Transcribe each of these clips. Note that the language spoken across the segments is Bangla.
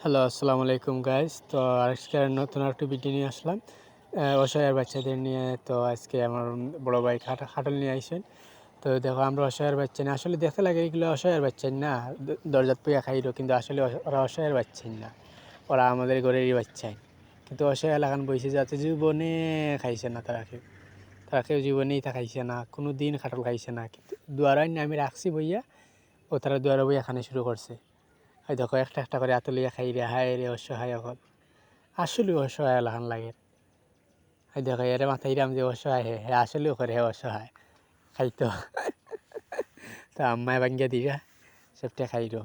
হ্যালো আসসালামু আলাইকুম গাইস তো আজকে নতুন একটা ভিডিও নিয়ে আসলাম। আহ, অসহায়ের বাচ্চাদের নিয়ে। তো আজকে আমার বড় ভাই খাট খাটল নিয়ে আইসেন। তো দেখো আমরা অসহায়ের বাচ্চা না। আসলে দেখতে লাগে এগুলো অসহায়ের বাচ্চা না। দরজাত পুয়া খাইরো কিন্তু আসলে ওরা অসহায়ের বাচ্চা না। ওরা আমাদের ঘরেরই বাচ্চাই কিন্তু অসহায় লাগান বইছে যাতে জীবনে খাইছে না তারা কেউ। তারা কেউ জীবনেই তা খাইছে না। কোনো দিন খাটল খাইছে না। কিন্তু দুয়ারাই আমি রাখছি বইয়া। ও তারা দুয়ারা বইয়া খানে শুরু করছে। এই দেখো, একটা একটা করে আতলিয়া খাই রে হায় রে, অসহায় অকল। আসলে অসহায় লাগান লাগে। এই দেখো, এর মাথায় রাম যে অসহায় হে হে আসলেও করে হে অসহায়। খাইতো। তো আম্মায় ভাঙ্গিয়া দিরা সেটা খাইরো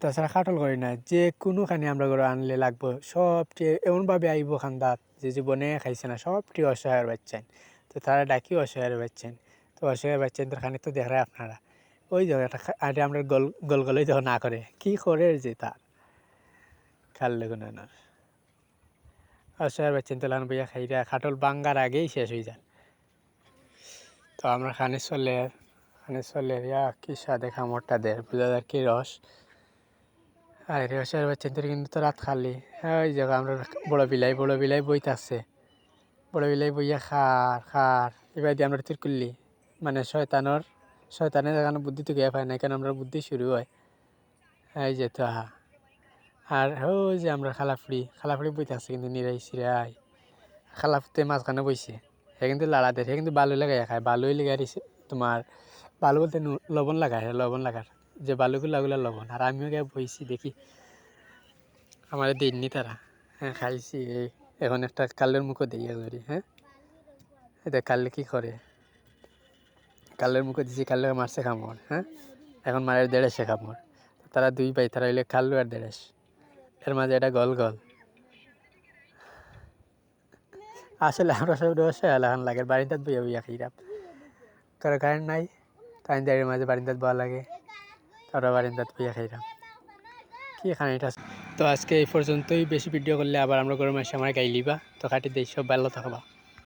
তাছাড়া খাটল করি না যে কোনো কোনোখানে আমরা করে আনলে লাগবো সবটি এমনভাবে আইব খান্দাত, যে জীবনে খাইছে না সবটি অসহায়ের বাচ্চান তো তারা ডাকি অসহায়ের বাচ্চান তো অসহায়ের তো খানে তো দেখরা আপনারা। ওই দেখো একটা আরে আমরা গল গল গলেই দেখো না করে। কি করে যে তার? খাললে কোনো না। অসহায়ের বাচ্চান তো লান বইয়া খাইরা খাটল বাঙ্গার আগেই শেষ হয়ে যান তো আমরা খানে চলে খানে চলে ইয়া, কি সাদে খামরটা দেয় বুঝা যায় কি রস। আর রসের বাচ্চাদের কিন্তু তো রাত খালি। ওই জায়গা আমরা বড় বিলাই বড় বিলাই বইতে আছে বড় বিলাই বইয়া খার খার। এবার দিয়ে আমরা তির করলি মানে শয়তানোর শয়তানের যেখানে বুদ্ধি তো গিয়ে পায় না, কেন আমরা বুদ্ধি শুরু হয়? এই যে তো হা আর ওই যে আমরা খালাফড়ি খালাফড়ি বইতে আছে কিন্তু নিরাই সিরাই। খালাফতে মাঝখানে বইছে। সে কিন্তু লাড়া দেয়, সে কিন্তু বালু লাগাই খায়। বালুই লেগে দিছে তোমার, বালু বলতে লবণ লাগায় লবণ লাগার। যে বালুগুলো ওগুলো লবণ। আর আমিও গিয়ে বইছি, দেখি। আমার দিননি তারা। হ্যাঁ খাইছি। এখন একটা কালের মুখও ধরি হ্যাঁ? এটা কালে কি করে? কালের মুখে দিছি কালে মারছে কামড় হ্যাঁ? এখন মারের দেড়েছে কামড় তারা দুই ভাই, তারা হইলে কাল্লু আর দেড়েস এর মাঝে এটা গল গল। আসলে আমরা সব রসে এলাকান লাগে বাড়িতে বইয়া বইয়া খাইরাম কারও কারেন্ট নাই কারেন্ট দেড়ের মাঝে বাড়িতে বয়া লাগে। তারা বাড়িতে বইয়া খাইরাম কি এখানে এটা? তো আজকে এই পর্যন্তই, বেশি ভিডিও করলে আবার আমরা গরম মাসে আমার গাইলিবা তো কাটি দিই, সব ভালো থাকবা।